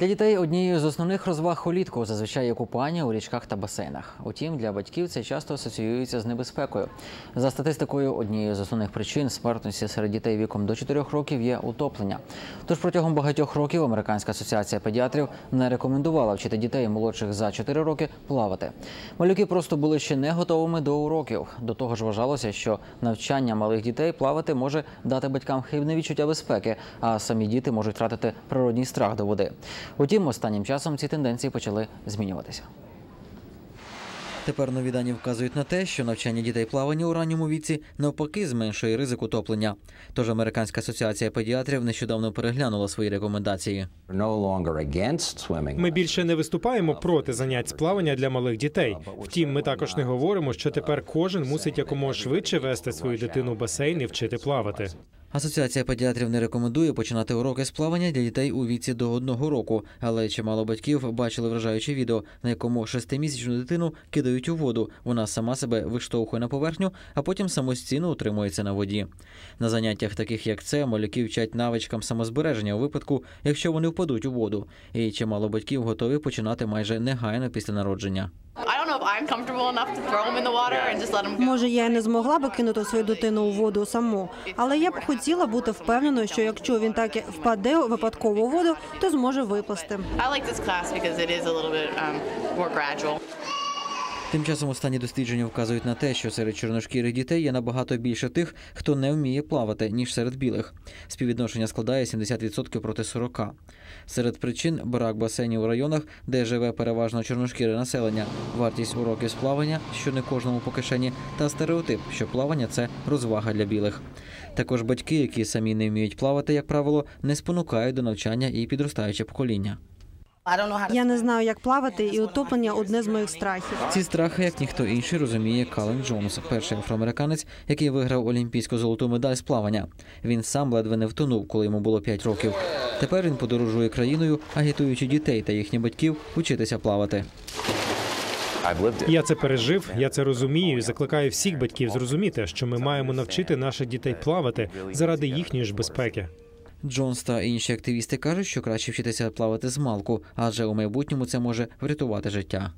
Для дітей однією з основних розваг улітку зазвичай є купання у річках та басейнах. Утім, для батьків це часто асоціюється з небезпекою. За статистикою, однією з основних причин смертності серед дітей віком до 4 років є утоплення. Тож протягом багатьох років Американська асоціація педіатрів не рекомендувала вчити дітей молодших за 4 роки плавати. Малюки просто були ще не готовими до уроків. До того ж, вважалося, що навчання малих дітей плавати може дати батькам хибне відчуття безпеки, а самі діти можуть втратити природній страх до води. Утім, останнім часом ці тенденції почали змінюватися. Тепер нові дані вказують на те, що навчання дітей плаванню у ранньому віці навпаки зменшує ризик утоплення. Тож Американська асоціація педіатрів нещодавно переглянула свої рекомендації. no longer. Ми більше не виступаємо проти занять з плавання для малих дітей. Втім, ми також не говоримо, що тепер кожен мусить якомога швидше вести свою дитину в басейн і вчити плавати. Асоціація педіатрів не рекомендує починати уроки з плавання для дітей у віці до одного року, але чимало батьків бачили вражаюче відео, на якому шестимісячну дитину кидають у воду. Вона сама себе виштовхує на поверхню, а потім самостійно утримується на воді. На заняттях, таких як це, малюки вчать навичкам самозбереження у випадку, якщо вони впадуть у воду. І чимало батьків готові починати майже негайно після народження. Може, я й не змогла би кинути свою дитину у воду саму, але я б хотіла бути впевненою, що якщо він так і впаде випадково у воду, то зможе виплисти. I like this class because it is a little bit um, more gradual. Тим часом останні дослідження вказують на те, що серед чорношкірих дітей є набагато більше тих, хто не вміє плавати, ніж серед білих. Співвідношення складає 70% проти 40%. Серед причин брак басейнів у районах, де живе переважно чорношкіре населення, вартість уроків з плавання, що не кожному по кишені, та стереотип, що плавання це розвага для білих. Також батьки, які самі не вміють плавати, як правило, не спонукають до навчання і підростаюче покоління. Я не знаю, як плавати, і утоплення одне з моїх страхів. Ці страхи, як ніхто інший, розуміє Кален Джонс, перший афроамериканець, який виграв олімпійську золоту медаль з плавання. Він сам ледве не втонув, коли йому було 5 років. Тепер він подорожує країною, агітуючи дітей та їхніх батьків учитися плавати. Я це пережив, я це розумію і закликаю всіх батьків зрозуміти, що ми маємо навчити наших дітей плавати заради їхньої ж безпеки. Джонс та інші активісти кажуть, що краще вчитися плавати з малку, адже у майбутньому це може врятувати життя.